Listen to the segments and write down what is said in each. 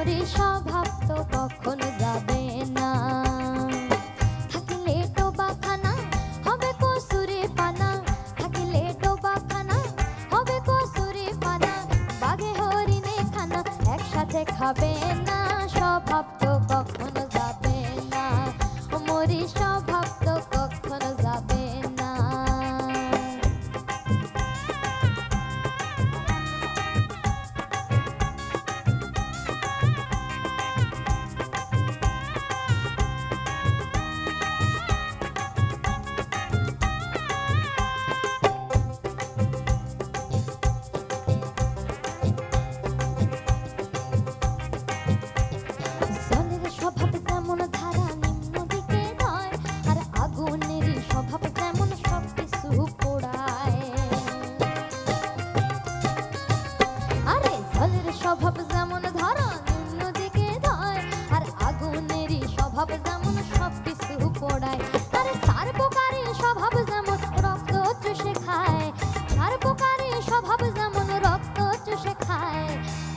ও মরি স্বভাব তো কখনো যাবে না? থাকিলে ডোবাখানা হবে স্বভাব যেমন সব কিছু পোড়ায় আরে সার প্রকারের স্বভাব যেমন রক্ত চুষে খায় সার প্রকারের স্বভাব যেমন রক্ত চুষে খায়,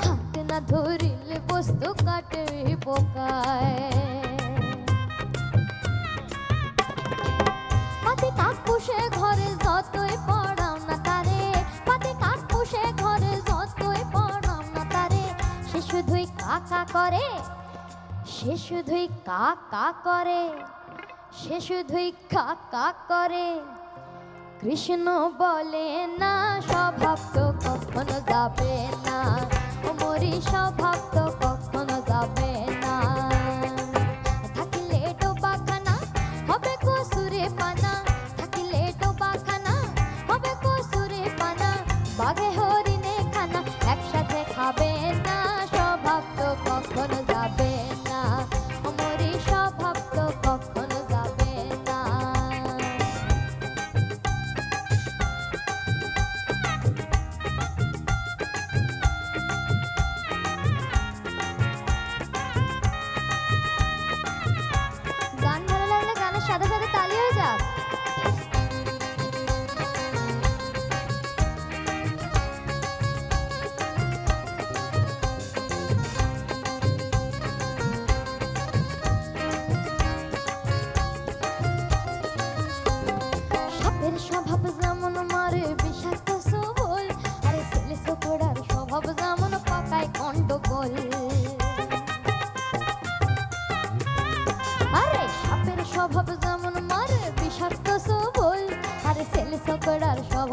হাত না ধরিলে বস্তু কাটে পোকায়। পাতি কাক ঘরে যতই পড়াও না তারে, পাতি ঘরে যতই পড়াও না তারে, সে শুধুই করে সে শুধুই কা কা করে, সে শুধুই কা কা করে। কৃষ্ণ বলে, না, স্বভাব তো কখনো যাবে না। মরি স্বভাব তো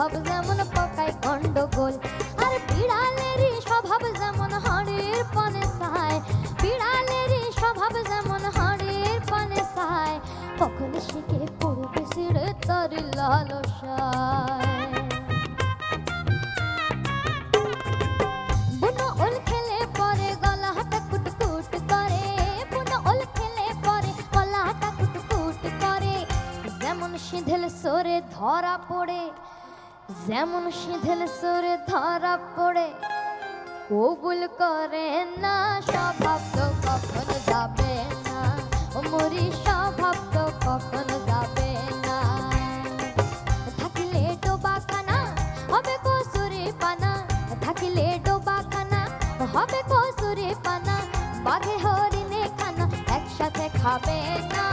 স্বভাব যেমন পাকায় গন্ডগোল, আর বিড়ালেরই স্বভাব যেমন হাড়ের পানে সায় বিড়ালেরই স্বভাব যেমন হাড়ের পানে সায় কখন শিখে পড়বে সিঁড়ে তার লালসায়। সিঁধেল সরে ধরা পড়ে যেমন সিঁধেল সুরে ধরা পড়ে, কবুল করে না, স্বভাব তো কখনো যাবে না। ও মরি স্বভাব তো কখনো যাবে না। থাকিলে ডোবাখানা, হবে কসুরে পানা। থাকিলে ডোবাখানা, হবে কসুরে পানা। বাঘে, হরিণে, খানা একসাথে খাবে না।